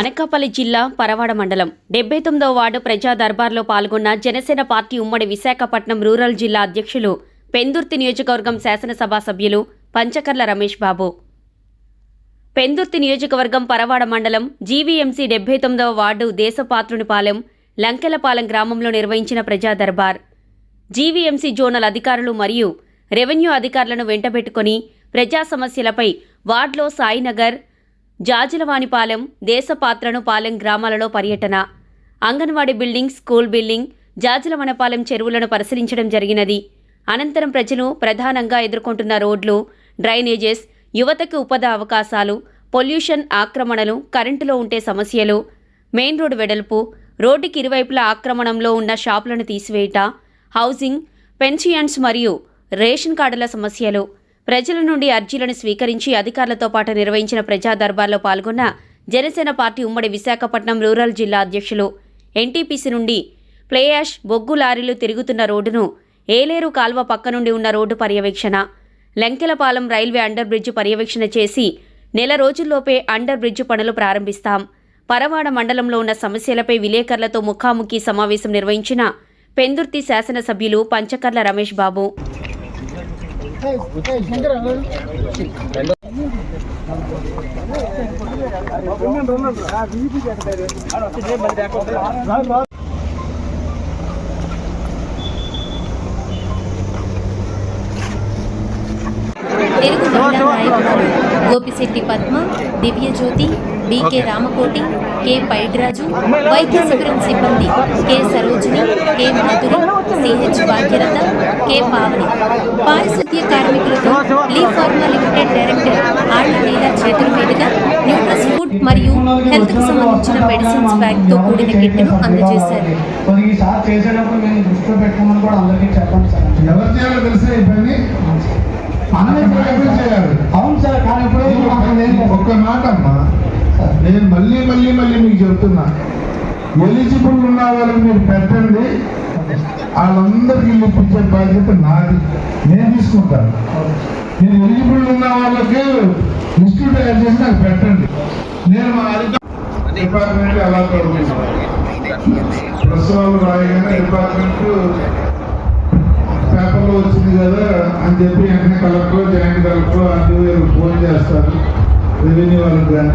అనకాపల్లి జిల్లా పరవాడ మండలం. డెబ్బై తొమ్మిదవ వార్డు ప్రజా దర్బార్లో పాల్గొన్న జనసేన పార్టీ ఉమ్మడి విశాఖపట్నం రూరల్ జిల్లా అధ్యక్షులు పెందుర్తి నియోజకవర్గం శాసనసభ సభ్యులు పంచకర్ల రమేష్ బాబు. పెందుర్తి నియోజకవర్గం పరవాడ మండలం జీవీఎంసీ డెబ్బై తొమ్మిదవ వార్డు దేశపాత్రునిపాలెం లంకెలపాలెం గ్రామంలో నిర్వహించిన ప్రజా దర్బార్. జీవీఎంసీ జోనల్ అధికారులు మరియు రెవెన్యూ అధికారులను వెంటబెట్టుకుని ప్రజా సమస్యలపై వార్డులో సాయినగర్ జాజిలవాణిపాలెం దేశపాత్రను పాలెం గ్రామాలలో పర్యటన. Anganwadi building school building Jajalavanapalem చెరువులను పరిశీలించడం జరిగినది. అనంతరం ప్రజలు ప్రధానంగా ఎదుర్కొంటున్న రోడ్లు డ్రైనేజెస్ యువతకు ఉపద అవకాశాలు పొల్యూషన్ ఆక్రమణలు కరెంటులో ఉంటే సమస్యలు. మెయిన్ రోడ్డు వెడల్పు రోడ్డుకి ఇరువైపులా ఆక్రమణంలో ఉన్న షాపులను తీసివేయట హౌసింగ్ పెన్షన్స్ మరియు రేషన్ కార్డుల సమస్యలు. ప్రజల నుండి అర్జీలను స్వీకరించి అధికారులతో పాటు నిర్వహించిన ప్రజా దర్బార్లో పాల్గొన్న జనసేన పార్టీ ఉమ్మడి విశాఖపట్నం రూరల్ జిల్లా అధ్యక్షులు ఎన్టీపీసీ నుండి ప్లేయాష్ బొగ్గు లారీలు తిరుగుతున్న రోడ్డును ఏలేరు కాల్వ పక్క నుండి ఉన్న రోడ్డు పర్యవేక్షణ లంకెలపాలెం రైల్వే అండర్ బ్రిడ్జ్ పర్యవేక్షణ చేసి నెల రోజుల్లోపే అండర్ బ్రిడ్జ్ పనులు ప్రారంభిస్తాం. పరవాడ మండలంలో ఉన్న సమస్యలపై విలేకరులతో ముఖాముఖి సమావేశం నిర్వహించిన పెందుర్తి శాసనసభ్యులు పంచకర్ల రమేష్ బాబు. गोपिशेटि गोपी पद्म दिव्य ज्योति బికే రామకోటి కె పైడ్రాజు వైద్య శిబిరం సిబ్బంది K Sarojini K Madhuri CH Bhagyaratha K Pavani. పారిశుద్ధ్య కార్మికులతో లీ ఫార్మా లిమిటెడ్ డైరెక్టర్ ఆళ్ళ లీలా చేతుల మీదుగా న్యూట్రస్ ఫుడ్ మరియు హెల్త్కు సంబంధించిన మెడిసిన్స్ బ్యాగ్తో కూడిన కిట్ను అందజేశారు కొద్దిగా సార్ చేసేటప్పుడు మేము దృష్టిలో పెట్టుకోమని కూడా అందరికీ చెప్పండి సార్ ఎవరు చేయాలో తెలిసే ఈ పని మనమే ఎవరు చేయాలి అవును సార్ కానీ ఇప్పుడు మాకు లేదు. ఒక్క మాట అమ్మా నేను మళ్ళీ మళ్ళీ మళ్ళీ మీకు చెప్తున్నా. ఎలిజిబుల్ ఉన్న వాళ్ళకి మీరు పెట్టండి. వాళ్ళందరికీ ఇల్లు ఇప్పించే బాధ్యత నాది. నేను తీసుకుంటాను. నేను ఎలిజిబుల్ ఉన్న వాళ్ళకి లిస్టు తయారు చేసి నాకు పెట్టండి. నేను మా డిపార్ట్మెంట్ అలా తొలగిస్తాను ప్రసవాలు రాయగానే డిపార్ట్మెంట్ పేపర్లో వచ్చింది కదా అని చెప్పి వెంటనే కలెక్టర్ జాయింట్ కలెక్టర్ అన్ని ఫోన్ చేస్తారు. రెవెన్యూ వాళ్ళకి కానీ.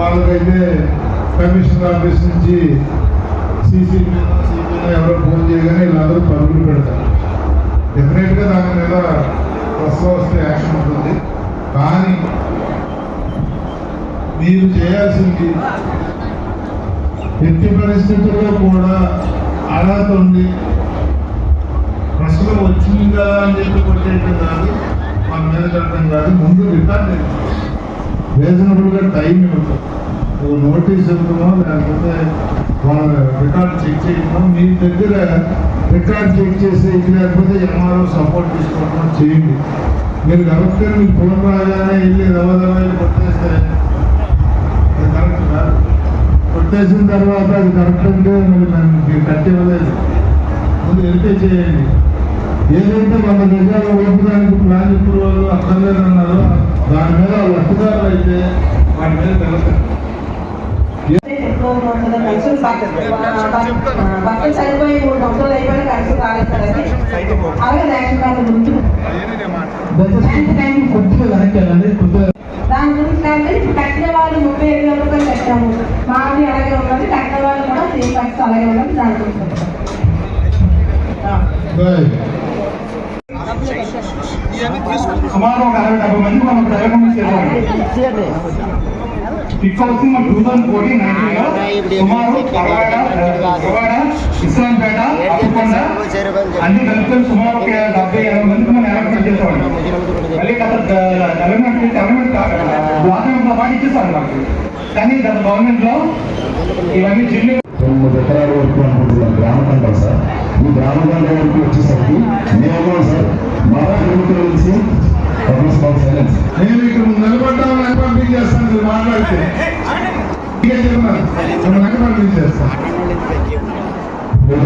వాళ్ళకైతే కమిషనర్ ఆఫీస్ నుంచి సీసీ ఎవరో ఫోన్ చేయగానే వీళ్ళందరూ పరుగులు పెడతారు. డెఫినెట్గా దాని మీద ప్రెస్లో యాక్షన్ ఉంటుంది. కానీ మీరు చేయాల్సింది ఎట్టి పరిస్థితుల్లో కూడా అర్హత ఉంది ప్రశ్న వచ్చింది కదా అని చెప్పి కొట్టేయటం కాదు మన మీద కట్టడం కాదు ముందు రికార్డ్ రీజనబుల్గా టైం ఇవ్వటం ఓ నోటీస్ ఇవ్వటమో లేకపోతే వాళ్ళ రికార్డ్ చెక్ చేయటమో? మీ దగ్గర రికార్డ్ చెక్ చేసి లేకపోతే ఎంఆర్ఓ సపోర్ట్ తీసుకోవటం చేయండి. మీరు కరెక్ట్గా మీరు ఫోన్ రాగానే వెళ్ళి రవదవాయిలు కొట్టేస్తే అది కరెక్ట్ కాదు కొట్టేసిన తర్వాత అది కరెక్ట్ అంటే మరి నన్ను కట్టి ఇవ్వలేదు ముందు వెరిఫై చేయండి. ఏదైతే మన నిజాలు ఓపడానికి ప్లాన్ ఇప్పుడు వాళ్ళు అక్కర్లేదన్నారో దాని మీద అప్పుదారులు అయితే వాటి మీద భర్త చనిపోయి మూడు సంవత్సరాలు కలిసి అలాగే రేషన్ కార్డు కొద్దిగా దాని గురించి అంటే ఇప్పుడు కట్టిన వాళ్ళు ముప్పై ఐదు వేల రూపాయలు కట్టాము మాది అలాగే ఉన్నది కట్టిన వాళ్ళు కూడా సేమ్ పరిస్థితి అలాగే ఉన్నది దాని గురించి బాయ్. సుమారు ఒక అరవై డెబ్బై మంది మనం డెవలప్మెంట్ చేయాలి. Pick housing two thousand fourteen nineteen సుమారు పరవాడ పరవాడ ఇస్లాంపేట అప్పకొండ అన్ని కలిపి సుమారు ఒక డెబ్బై ఎనభై మంది మనం డెవలప్మెంట్ చేసేవాళ్ళం మళ్ళీ గత డెవలప్మెంట్ డెవలప్మెంట్ బ్లాక్ పాటు ఇచ్చేసారు మాకు. కానీ గత గవర్నమెంట్లో ఇవన్నీ జిల్లు తొమ్మిది ఎకరాల వరకు అనుకుంటున్నాం. గ్రామ పంటలు సార్. ఈ గ్రామ పంట వరకు వచ్చేసరికి మేము సార్ మరో ఎన్నికలు కలిసి నేను ఇక్కడ నిలబడ్డామని పంపించేస్తాను మీరు మాట్లాడితే.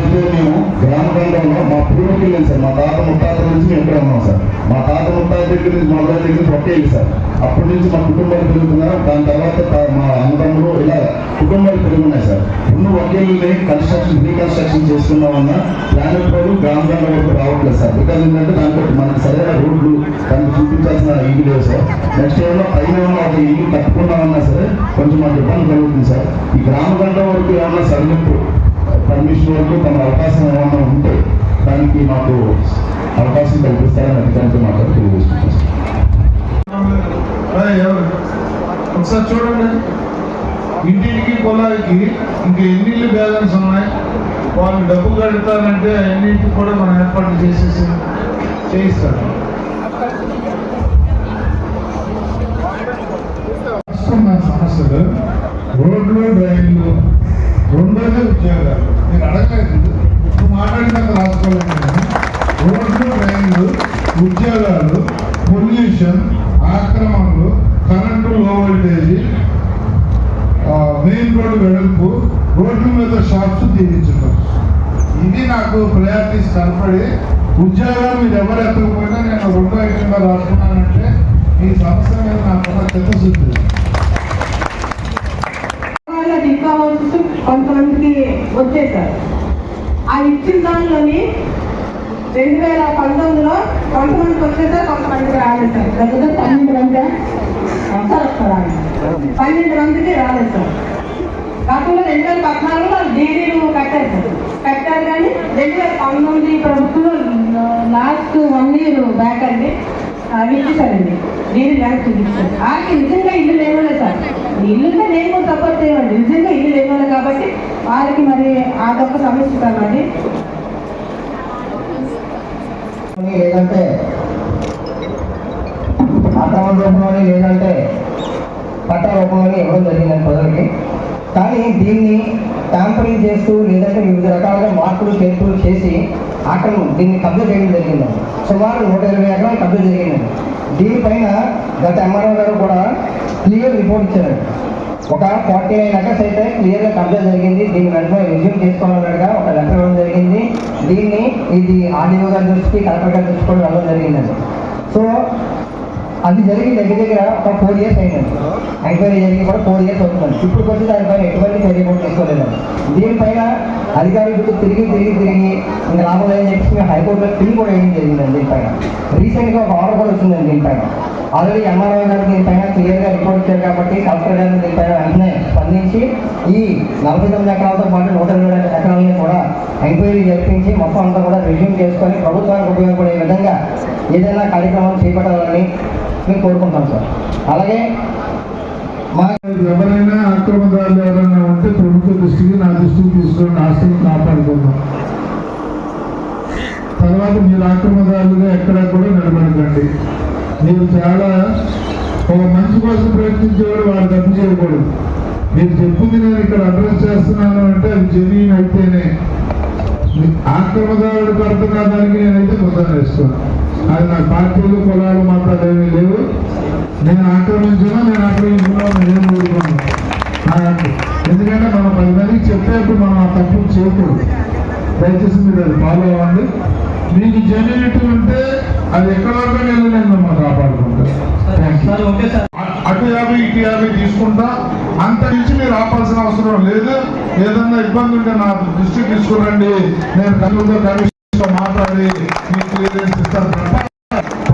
ఇదే మేము గ్రామ పంటంలో మా పూర్వకులు లేదు సార్ మా తాత ముత్తాతల నుంచి మేము ఇక్కడ ఉన్నాం సార్. మా తాత ముత్తాత దగ్గర నుంచి మా ఊరి దగ్గర నుంచి ఒకే సార్. అప్పటి నుంచి మా కుటుంబాలు పెరుగుతున్నారు దాని తర్వాత మా అన్నదమ్ములు ఒకే ఇల్లు కన్స్ట్రక్షన్ రీకన్స్ట్రక్షన్ చేసుకున్నా ఉన్నా ప్లాన్ అప్రూవల్ గ్రామ గంట వరకు రావట్లేదు సార్. బికాజ్ ఏంటంటే దాంట్లో మనకి సరైన రోడ్లు దాన్ని చూపించాల్సిన ఇల్లు లేవు సార్. నెక్స్ట్ ఏమన్నా పైన ఏమన్నా ఒక ఇల్లు కట్టుకున్నామన్నా సరే కొంచెం మాకు ఇబ్బంది కలుగుతుంది సార్. ఈ గ్రామ గంట వరకు ఏమన్నా సరిహద్దు పర్మిషన్ వరకు తమ అవకాశం ఏమన్నా ఉంటే దానికి మాకు అవకాశం కల్పిస్తారని అధికారులతో మాట్లాడి తెలియజేసుకుంటాం? ఒకసారి చూడండి. ఇంటింటికి పొలాలకి ఇంక ఎన్ని ఇల్లు బ్యాలెన్స్ ఉన్నాయి? వాళ్ళు డబ్బు కడతారంటే అన్నింటికి కూడా మనం ఏర్పాట్లు చేసేసి రాష్ట్రం సమస్యలు రోడ్లు డ్రైన్లు రెండోదే ఉద్యోగాలు. మీరు అడగలేదు. నువ్వు మాట్లాడినాక రాసుకోలేదు నేను. రోడ్లు డ్రైన్లు ఉద్యోగాలు పొల్యూషన్ ఆక్రమణలు కరెంటు లో వోల్టేజీ మెయిన్ రోడ్డు వెడల్పు రోడ్ల మీద షాప్స్ తీయించడం. ఇది నాకు ప్రయారిటీస్ కనపడి ఉద్యోగాలు మీరు ఎవరు ఎత్తకపోయినా నేను రెండో ఐటెంగా రాసుకున్నానంటే ఈ సమస్య మీద నాకున్న చిత్తశుద్ధి. కొంతమందికి వచ్చేసారు. ఆ ఇచ్చిన దానిలోని రెండు వేల పంతొమ్మిదిలో కొంతమందికి వచ్చేసారు కొంతమందికి రాలేదు సార్. దగ్గర పన్నెండు మంది సార్ పన్నెండు మందికి రాలేదు సార్. కాకుండా రెండు వేల పద్నాలుగులో డీడీలు కట్టారు సార్. కట్టారు కానీ రెండు వేల పంతొమ్మిది ప్రభుత్వం లాస్ట్ వన్ ఇయర్ బ్యాక్ అండి. అవి ఇచ్చేసారండి డీడీ బ్యాంక్ చూపించారు వాళ్ళకి నిజంగా ఇల్లు లేవలే సార్. ఇల్లుగా ఉంటే నేను కూడా సపోర్ట్ చేయండి నిజంగా ఇల్లు లేవాలి కాబట్టి వాళ్ళకి మరి అదొక సమస్య లేదంటే. అక్రమ రూపంలోని లేదంటే పట్ట రూపంలోని ఇవ్వడం జరిగిందని ప్రజలకి. కానీ దీన్ని ట్యాంపరింగ్ చేస్తూ లేదంటే వివిధ రకాలుగా మార్పులు చేర్పులు చేసి అక్కడ దీన్ని కబ్జా చేయడం జరిగింది. సుమారు నూట ఇరవై ఎకరాలు కబ్జా జరిగిందండి. దీనిపైన గత ఎంఆర్ఓ గారు కూడా క్లియర్ రిపోర్ట్ ఇచ్చారండి. ఒక ఫార్టీ నైన్ లెటర్స్ అయితే క్లియర్గా కబ్జా జరిగింది. దీని వెంటనే రిజ్యూమ్ చేసుకోవాలన్నట్టుగా ఒక లెటర్ ఇవ్వడం జరిగింది. దీన్ని ఇది ఆర్డీఓ గారి దృష్టికి కలెక్టర్ గారి దృష్టికి కూడా వెళ్ళడం జరిగిందండి. సో అది జరిగి దగ్గర దగ్గర ఒక ఫోర్ ఇయర్స్ అయిందండి. ఎంక్వైరీ జరిగి కూడా ఫోర్ ఇయర్స్ అవుతుందండి. ఇప్పుడు వచ్చి దానిపైన ఎటువంటి చర్య కూడా తీసుకోలేదండి దీనిపైన అధికారులు తిరిగి తిరిగి తిరిగి ఇంకా లాభం లేదని చెప్పేసి హైకోర్టులో తిరిగి కూడా వేయడం జరిగిందండి దీనిపైన? రీసెంట్గా ఒక ఆర్డర్ కూడా వచ్చిందండి దీనిపైన. ఆల్రెడీ ఎంఆర్ఓ గారు దీనిపైన క్లియర్గా రిపోర్ట్ ఇచ్చారు కాబట్టి కలెక్టర్ గారు దీనిపైన వెంటనే స్పందించి ఈ నలభై తొమ్మిది ఎకరాలతో పాటు నూట ఇరవై ఎకరాలని కూడా ఎంక్వైరీ జరిపించి మొత్తం అంతా కూడా రిజ్యూమ్ చేసుకొని ప్రభుత్వానికి ఉపయోగపడే విధంగా ఏదైనా కార్యక్రమం చేపట్టాలని మేము కోరుకుంటాం సార్. అలాగే మా ఎవరైనా అక్రమదారులు ఎవరైనా ఉంటే ప్రభుత్వ దృష్టికి నా దృష్టికి తీసుకొని ఆస్తులు కాపాడుకుందాం. తర్వాత మీరు ఆక్రమణదారులుగా ఎక్కడా కూడా నిలబడకండి. మీరు చాలా ఒక మంచి కోసం ప్రయత్నించేవాడు వాడు తప్పు చేయకూడదు. మీరు చెప్పింది నేను ఇక్కడ అడ్రస్ చేస్తున్నాను అంటే అది జెన్యున్ అయితేనే. ఆక్రమదారుడు పడుతున్న దానికి నేనైతే ముద్ర వేస్తున్నాను అది నా పార్టీలు కులాలు మాట్లాడేమీ లేవు. నేను ఆక్రమించినా నేను ఆక్రమించినా నేను ఊరుకున్నాను ఎందుకంటే మనం పది మందికి చెప్పేప్పుడు మనం ఆ తప్పు చేయకూడదు. దయచేసి మీరు అది ఫాలో అవ్వండి. మీకు జెన్యునిటీ ఉంటే అది ఎక్కడ వరకు వెళ్ళి నేను మిమ్మల్ని కాపాడుకుంటాను Thank you. అ- అటు యాభై ఇటు యాభై తీసుకుంటా అంత నుంచి మీరు ఆపాల్సిన అవసరం లేదు. ఏదన్నా ఇబ్బంది ఉంటే నా దృష్టికి తీసుకురండి. నేను కలుగుతో కమిషన్తో మాట్లాడి మీకు క్లియరెన్స్ ఇస్తాను. తప్ప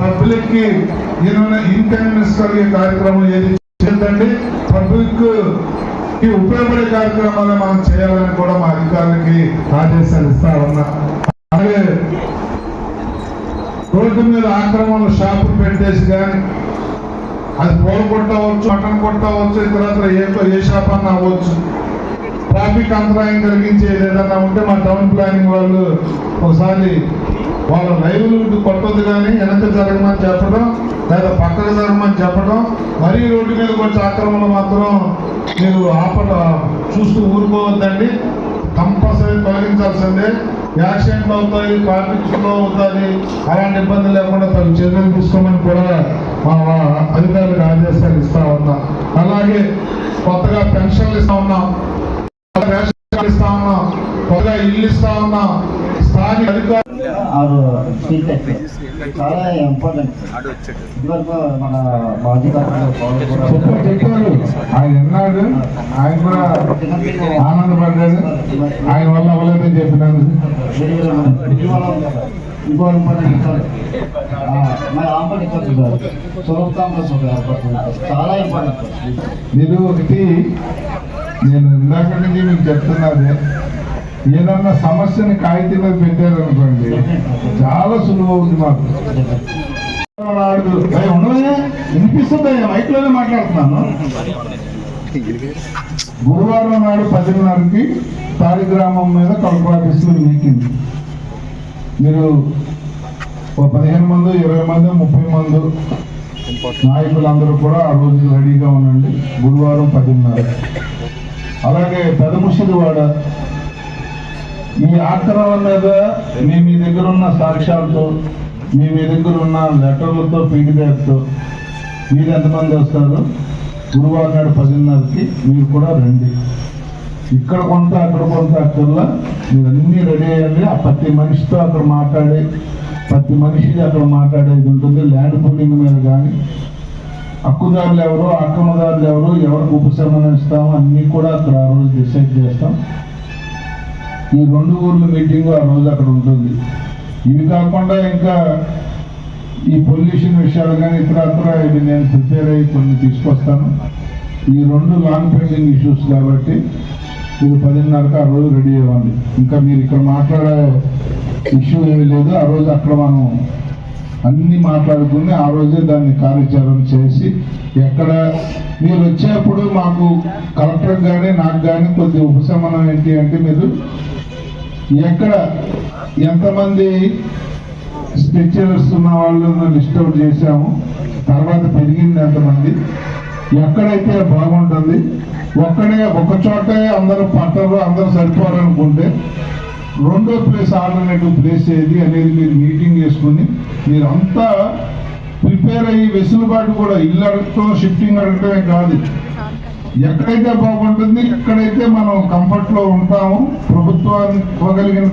పబ్లిక్కి ఇన్కన్వీనియన్స్ కలిగే కార్యక్రమం ఏది చేద్దండి పబ్లిక్కి ఉపయోగపడే కార్యక్రమాలు మనం చేయాలని కూడా మా అధికారులకి ఆదేశాలు ఇస్తా ఉన్నా. అలాగే రోడ్డు మీద ఆక్రమణలు షాపులు పెట్టేసి కానీ అది పోల్ కొట్టవచ్చు మటన్ కొట్టవచ్చు ఇతరత్ర ఏ ఏ షాప్ అన్నా అవ్వచ్చు. ట్రాఫిక్ అంతరాయం కలిగించేది ఏదన్నా ఉంటే మా టౌన్ ప్లానింగ్ వాళ్ళు ఒకసారి వాళ్ళ లైవ్లు కొట్టదు కానీ వెనక జరగమని చెప్పడం లేదా పక్కకు జరగమని చెప్పడం మరీ రోడ్డు మీద కొంచెం ఆక్రమణ మాత్రం మీరు ఆపట చూస్తూ ఊరుకోవద్దండి. కంపల్సరీ తొలగించాల్సిందే. యాక్సిడెంట్లు అవుతాయి ట్రాఫిక్ స్లో అవుతుంది అలాంటి ఇబ్బంది లేకుండా తగు చర్యలు తీసుకోమని కూడా మా అధికారులకు ఆదేశాలు ఇస్తా ఉన్నాం. అలాగే కొత్తగా పెన్షన్లు ఇస్తా ఉన్నాం. రేషన్ కార్డు ఇస్తా ఉన్నాం. కొత్తగా ఇల్లు ఇస్తా ఉన్నాం. స్థానిక అధికారులు చాలా ఇంపార్టెంట్ ఇదివరకు మన మాజీ కార్పొరేటర్ పవన్ కూడా చెప్పారు చెప్పారు. ఆయన విన్నాడు ఆయన కూడా ఆనందపడ్డాడు. ఆయన వల్ల అవ్వలేదని చెప్పినాను. ఇంకో ఇంపార్టెంట్ ఇస్తారు మన ఆంబట్ ఇస్తారు చూడాలి సోప్ కాంప్లెక్స్ చాలా ఇంపార్టెంట్. ఇది మీరు ఒకటి నేను ఇందాక నుంచి మీకు చెప్తున్నది ఏదన్నా సమస్యని కాగితం మీద పెట్టారనుకోండి చాలా సులువు అవుతుంది మాకు. నాడు వినిపిస్తుంది? మైక్లోనే మాట్లాడుతున్నాను. గురువారం నాడు పదిన్నరకి తాడి గ్రామం మీద కలెక్టర్ ఆఫీసులో మీటింగ్. మీరు ఓ పదిహేను మంది ఇరవై మంది ముప్పై మంది నాయకులందరూ కూడా ఆ రోజు రెడీగా ఉండండి. గురువారం పదిన్నర. అలాగే పెదముషిదివాడ ఈ ఆక్రమణ మీద మీ మీ దగ్గర ఉన్న సాక్ష్యాలతో మీ మీ దగ్గర ఉన్న లెటర్లతో ఫీడ్బ్యాక్తో మీరు ఎంతమంది వస్తారు? గురువారం నాడు పదిన్నరకి మీరు కూడా రండి. ఇక్కడ కొంత అక్కడ కొంత అక్కర్లా మీరు అన్నీ రెడీ అయ్యాలి ఆ ప్రతి మనిషితో అక్కడ మాట్లాడే ప్రతి మనిషిది అక్కడ మాట్లాడేది ఉంటుంది. ల్యాండ్ పూలింగ్ మీద కానీ హక్కుదారులు ఎవరు అక్రమదారులు ఎవరు ఎవరికి ఉపశమనం ఇస్తామో అన్నీ కూడా అక్కడ ఆ రోజు డిసైడ్ చేస్తాం. ఈ రెండు ఊర్ల మీటింగ్ ఆ రోజు అక్కడ ఉంటుంది. ఇవి కాకుండా ఇంకా ఈ పొల్యూషన్ విషయాలు కానీ ఇక్కడ అక్కడ ఇవి నేను ప్రిపేర్ అయ్యి కొన్ని తీసుకొస్తాను. ఈ రెండు లాంగ్ పెండింగ్ ఇష్యూస్ కాబట్టి మీరు పదిన్నరకు ఆ రోజు రెడీ అవ్వండి. ఇంకా మీరు ఇక్కడ మాట్లాడే ఇష్యూ ఏమీ లేదు. ఆ రోజు అక్కడ మనం అన్ని మాట్లాడుకుని ఆ రోజే దాన్ని కార్యాచరణ చేసి ఎక్కడ మీరు వచ్చేప్పుడు మాకు కలెక్టర్ కానీ నాకు కానీ కొద్ది ఉపశమనం ఏంటి అంటే మీరు ఎక్కడ ఎంతమంది స్ట్రెచ్చర్స్ ఉన్న వాళ్ళను లిస్ట్ అవుట్ చేశాము. తర్వాత పెరిగింది ఎంతమంది. ఎక్కడైతే బాగుంటుంది ఒక్కడే ఒక చోటే అందరూ పట్టరు అందరూ సరిపోరనుకుంటే రెండో ప్లేస్ ఆల్టర్నేటివ్ ప్లేస్ ఏది అనేది మీరు మీటింగ్ చేసుకుని మీరు అంతా ప్రిపేర్ అయ్యి వెసులుబాటు కూడా ఇల్లు అడగటం షిఫ్టింగ్ అడగటమే కాదు. ఎక్కడైతే బాగుంటుంది ఎక్కడైతే మనం కంఫర్ట్లో ఉంటామో. ప్రభుత్వానికి ఇవ్వగలిగిన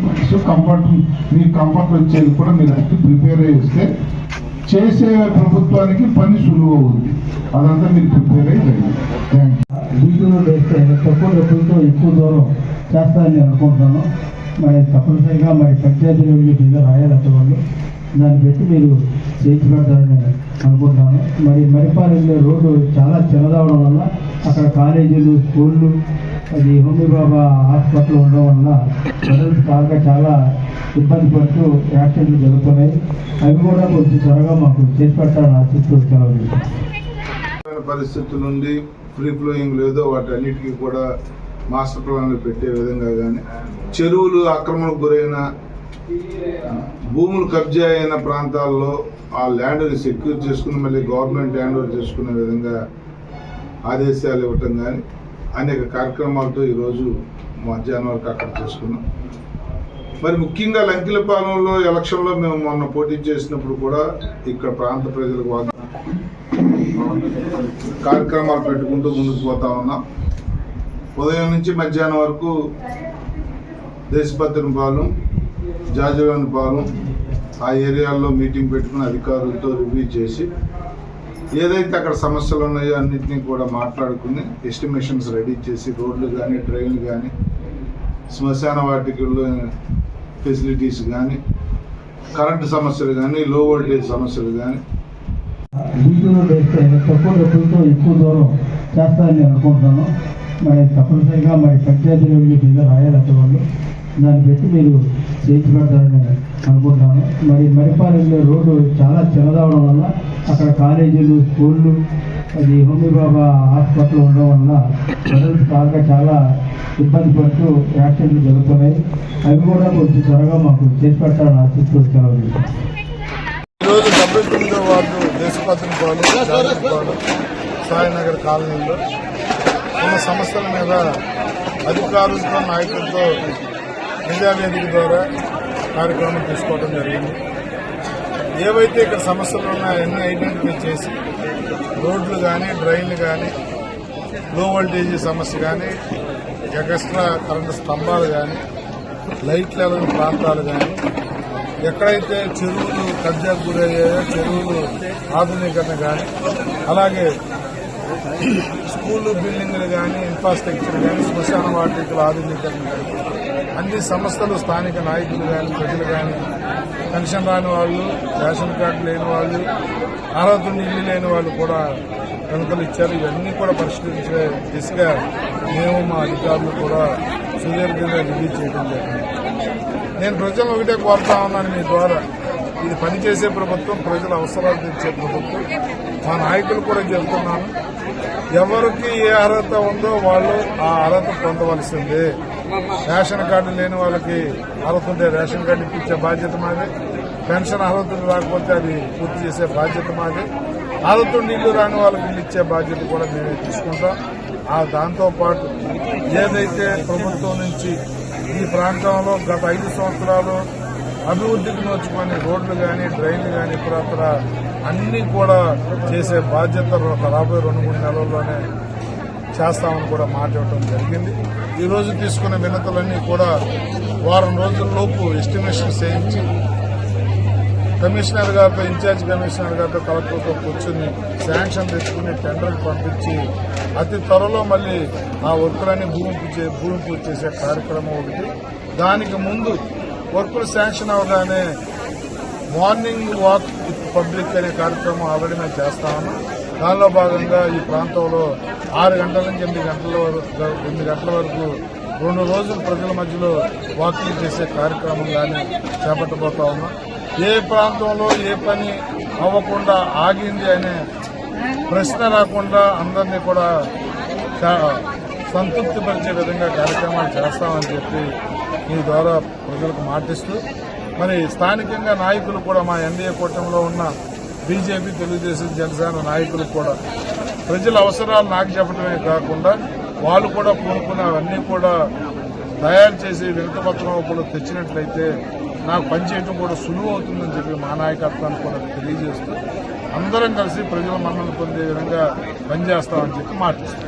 కంఫర్ట్ మీ కంఫర్ట్ వచ్చేది కూడా మీరు అన్ని ప్రిపేర్ చేస్తే చేసే ప్రభుత్వానికి పని సులువు అవుతుంది అదంతా మీరు ప్రిపేర్ అయ్యి థ్యాంక్ యూ వీటిలో వేస్తే తక్కువ డబ్బులతో ఎక్కువ దూరం చేస్తారని నేను అనుకుంటున్నాను. మరి తప్పనిసరిగా మరి పంచాయతీ రెవెన్యూ కింద రాయాలి వాళ్ళు. దాన్ని పెట్టి మీరు చేసి పెడతారని అనుకుంటాను అనుకుంటున్నాను. మరి మరిపాలు రోడ్డు చాలా చిన్నదవడం వల్ల అక్కడ కాలేజీలు స్కూళ్ళు అది హోమియోబాబా హాస్పిటల్ ఉండడం వల్ల ప్రజలు బాగా చాలా ఇబ్బంది పడుతూ యాక్సిడెంట్లు జరుగుతున్నాయి. అవి కూడా కొంచెం త్వరగా మాకు చేసి పెట్టాలని ఆశిస్తూ సెలవు పరిస్థితుల నుండి ఫ్రీ ఫ్లోయింగ్ లేదో వాటన్నిటికీ కూడా మాస్టర్ ప్లాన్లు పెట్టే విధంగా కానీ చెరువులు ఆక్రమణకు గురైన భూములు కబ్జా అయిన ప్రాంతాల్లో ఆ ల్యాండ్ని సెక్యూర్ చేసుకుని మళ్ళీ గవర్నమెంట్ హ్యాండ్ ఓవర్ చేసుకునే విధంగా ఆదేశాలు ఇవ్వటం కానీ అనేక కార్యక్రమాలతో ఈరోజు మధ్యాహ్నం వరకు అక్కడ చేసుకున్నాం. మరి ముఖ్యంగా లంకిలపాలెంలో ఎలక్షన్లో మేము మొన్న పోటీ చేసినప్పుడు కూడా ఇక్కడ ప్రాంత ప్రజలకు కార్యక్రమాలు పెట్టుకుంటూ ముందుకు పోతా ఉన్నాం. ఉదయం నుంచి మధ్యాహ్నం వరకు దేశపత్రిని పాలెం జాజవాని పాలెం ఆ ఏరియాల్లో మీటింగ్ పెట్టుకుని అధికారులతో రివ్యూ చేసి ఏదైతే అక్కడ సమస్యలు ఉన్నాయో అన్నింటినీ కూడా మాట్లాడుకుని ఎస్టిమేషన్స్ రెడీ చేసి రోడ్లు కానీ ట్రైన్లు కానీ శ్మశాన వాటికల్లో ఫెసిలిటీస్ కానీ కరెంటు సమస్యలు కానీ లో వోల్టేజ్ సమస్యలు కానీ వీటిలో చేస్తే తక్కువ డబ్బులతో ఎక్కువ దూరం చేస్తారని నేను అనుకుంటున్నాను. మరి తప్పనిసరిగా మరి పంచాయతీ రెవెన్యూ కింద రాయాలి వాళ్ళు దాన్ని పెట్టి మీరు చేయించి పెడతారని అనుకుంటున్నాను. మరి మరిపాలెంలో రోడ్డు చాలా చిన్నదవడం వల్ల అక్కడ కాలేజీలు స్కూళ్ళు అది హోమియోబాబా హాస్పిటల్ ఉండడం వల్ల ప్రజలు చాలా చాలా ఇబ్బంది పడుతూ యాక్సిడెంట్లు జరుగుతున్నాయి. అవి కూడా కొంచెం త్వరగా మాకు చేసి పెట్టాలని ఆశిస్తూ సెలవు తీసుకుంటున్నాను. ఈరోజు డెబ్బై తొమ్మిదో వార్డు దేశపత్రిన పాలు సాయినగర్ కాలనీలో ఉన్న సమస్యల మీద అధికారులతో నాయకులతో ప్రజావేదిక ద్వారా కార్యక్రమం తీసుకోవడం జరిగింది. ఏవైతే ఇక్కడ సమస్యలు ఉన్నాయో అన్ని ఐడెంటిఫై చేసి రోడ్లు కానీ డ్రైన్లు కానీ లో వోల్టేజ్ సమస్య కానీ ఎక్స్ట్రా కరెంటు స్తంభాలు కానీ లైట్ లెవెల్ ప్రాంతాలు కానీ ఎక్కడైతే చెరువులు కబ్జాకు గురయ్యాయో చెరువులు ఆధునీకరణ కానీ అలాగే స్కూల్ బిల్డింగ్లు కానీ ఇన్ఫ్రాస్ట్రక్చర్ కానీ శ్మశాన వాటికల ఆధునీకరణ కానీ అన్ని సంస్థలు స్థానిక నాయకులు కానీ ప్రజలు కానీ పెన్షన్ రాని వాళ్ళు రేషన్ కార్డు లేని వాళ్ళు అర్హత ఇల్లు లేని వాళ్ళు కూడా కనుకలు ఇచ్చారు. ఇవన్నీ కూడా పరిష్కరించే దిశగా మేము మా అధికారులు కూడా సుదీర్ఘంగా రిలీజ్ చేయడం జరిగింది. నేను ప్రజలను ఒకటే కోరుతా ఉన్నాను మీ ద్వారా. ఇది పనిచేసే ప్రభుత్వం ప్రజల అవసరాలు తీర్చే ప్రభుత్వం. మా నాయకులు కూడా చెబుతున్నాను ఎవరికి ఏ అర్హత ఉందో వాళ్ళు ఆ అర్హత పొందవలసిందే. రేషన్ కార్డు లేని వాళ్ళకి అర్హత ఉంటే రేషన్ కార్డు ఇప్పించే బాధ్యత మాది. పెన్షన్ అర్హతలు రాకపోతే అది పూర్తి చేసే బాధ్యత మాది. అర్హత నీళ్ళు రాని వాళ్ళకి ఇచ్చే బాధ్యత కూడా మేమే తీసుకుంటాం. ఆ దాంతోపాటు ఏదైతే ప్రభుత్వం నుంచి ఈ ప్రాంతంలో గత ఐదు సంవత్సరాలు అభివృద్ధికి నోచుకొని రోడ్లు కానీ డ్రైన్లు కానీ ఇతరత్ర అన్ని కూడా చేసే బాధ్యత రాబోయే రెండు మూడు నెలల్లోనే చేస్తామని కూడా మాట ఇవ్వడం జరిగింది. ఈరోజు తీసుకున్న వినతులన్నీ కూడా వారం రోజుల్లోపు ఎస్టిమేషన్ చేయించి కమిషనర్ గారితో ఇన్ఛార్జ్ కమిషనర్ గారితో కలెక్టర్తో కూర్చుని శాంక్షన్ తెచ్చుకుని టెండర్ పంపించి అతి త్వరలో మళ్ళీ ఆ వర్కులన్నీ భూమి పూజ భూమి పూజ చేసే కార్యక్రమం ఒకటి. దానికి ముందు వర్కులు శాంక్షన్ అవగానే మార్నింగ్ వాక్ విత్ పబ్లిక్ అనే కార్యక్రమం ఆల్రెడీ మేము చేస్తా దానిలో భాగంగా ఈ ప్రాంతంలో ఆరు గంటల నుంచి ఎనిమిది గంటల వరకు ఎనిమిది గంటల వరకు రెండు రోజులు ప్రజల మధ్యలో వాకింగ్ చేసే కార్యక్రమం కానీ చేపట్టబోతా ఉన్నాం. ఏ ప్రాంతంలో ఏ పని అవ్వకుండా ఆగింది అనే ప్రశ్న రాకుండా అందరినీ కూడా సంతృప్తిపరిచే విధంగా కార్యక్రమాలు చేస్తామని చెప్పి మీ ద్వారా ప్రజలకు మాటిస్తూ మరి స్థానికంగా నాయకులు కూడా మా ఎన్డీఏ కూటమిలో ఉన్న బీజేపీ తెలుగుదేశం జనసేన నాయకులు కూడా ప్రజల అవసరాలు నాకు చెప్పడమే కాకుండా వాళ్ళు కూడా కోరుకున్నవన్నీ కూడా తయారు చేసి వినతపత్రం ఒకరు తెచ్చినట్లయితే నాకు పనిచేయడం కూడా సులువు అవుతుందని చెప్పి మా నాయకత్వాన్ని కూడా తెలియజేస్తూ అందరం కలిసి ప్రజల మన్నలు పొందే విధంగా పనిచేస్తామని చెప్పి మాటిస్తాం